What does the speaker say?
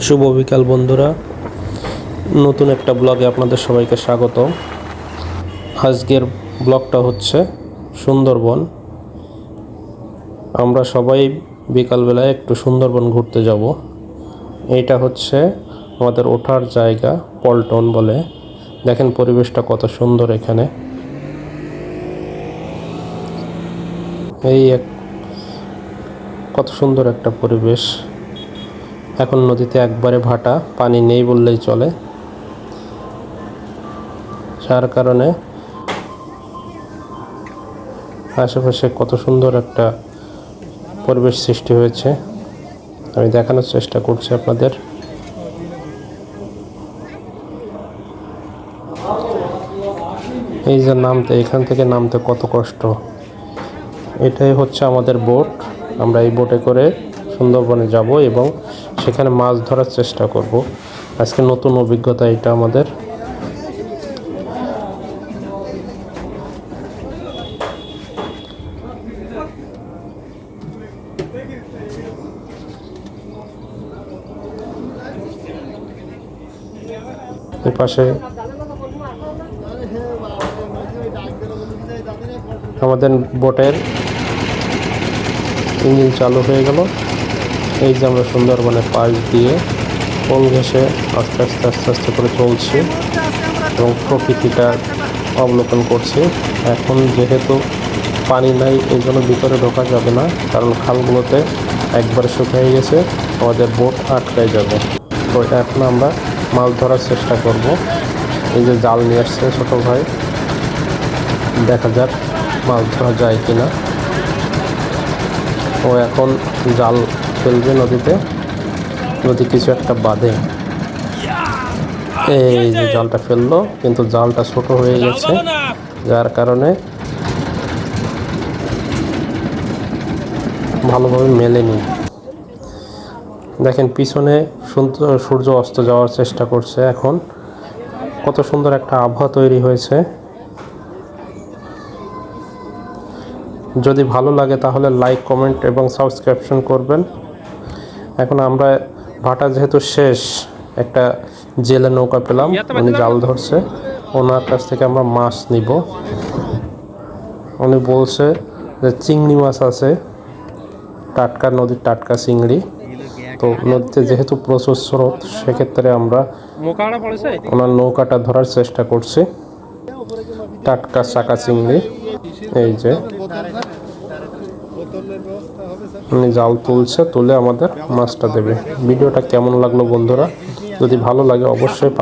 শুভ বিকাল, বন্ধুরা। নতুন একটা ব্লগে আপনাদের সবাইকে স্বাগত। আজকের ব্লগটা হচ্ছে সুন্দরবন। আমরা সবাই বিকালবেলায় একটু সুন্দরবন ঘুরতে যাব। এইটা হচ্ছে আমাদের ওঠার জায়গা, পল্টন বলে। দেখেন পরিবেশটা কত সুন্দর এখানে। এই এক কত সুন্দর একটা পরিবেশ। এখন নদীতে একবারে ভাটা, পানি নেই বললেই চলে। যার কারণে আশেপাশে কত সুন্দর একটা পরিবেশ সৃষ্টি হয়েছে। আমি দেখানোর চেষ্টা করছি আপনাদের। এই যে নামতে, এখান থেকে নামতে কত কষ্ট। এটাই হচ্ছে আমাদের বোট। আমরা এই বোটে করে সুন্দরবনে যাব এবং সেখানে মাছ ধরার চেষ্টা করব। আজকে নতুন অভিজ্ঞতা এটা আমাদের। পাশে আমাদের বোটের ইঞ্জিন চালু হয়ে গেল। এই যে আমরা সুন্দরবনের পাশ দিয়ে কোন ঘেসে আস্তে আস্তে আস্তে আস্তে করে চলছি এবং প্রকৃতিটা অবলোকন করছি। এখন যেহেতু পানি নাই, এই জন্য ভিতরে ঢোকা যাবে না, কারণ খালগুলোতে একবারে শুকিয়ে গেছে, আমাদের বোট আটকায় যাবে। তো এখন আমরা মাছ ধরার চেষ্টা করব। এই যে জাল নিয়ে আসছে ছোটো ভাই। দেখা যাক মাছ ধরা যায় কি না ও এখন জাল ফেলবে নদীতে। নদী কিছু একটা বাঁধে। এই যে জালটা ফেলল, কিন্তু জালটা ছোট হয়ে গেছে। যার কারণে ভালোভাবে মেলেনি। দেখেন, পিছনে সূর্য অস্ত যাওয়ার চেষ্টা করছে এখন। কত সুন্দর একটা আবহাওয়া তৈরি হয়েছে। যদি ভালো লাগে তাহলে লাইক, কমেন্ট এবং সাবস্ক্রিপশন করবেন। এখন আমরা ভাটা যেহেতু শেষ একটা জেলে নৌকা পেলাম উনি জাল ধরছে। ওনার কাছ থেকে আমরা মাছ নিব। উনি বলছে যে চিংড়ি মাছ আছে টাটকা নদীর টাটকা চিংড়ি। তো নদীতে যেহেতু প্রচুর স্রোত সেক্ষেত্রে আমরা ওনার নৌকাটা ধরার চেষ্টা করছি। টাটকা চাকা চিংড়ি এই যে। জাল তুলছে তুলে আমাদের মাছটা দেবে। ভিডিওটা কেমন লাগল বন্ধুরা? যদি ভালো লাগে অবশ্যই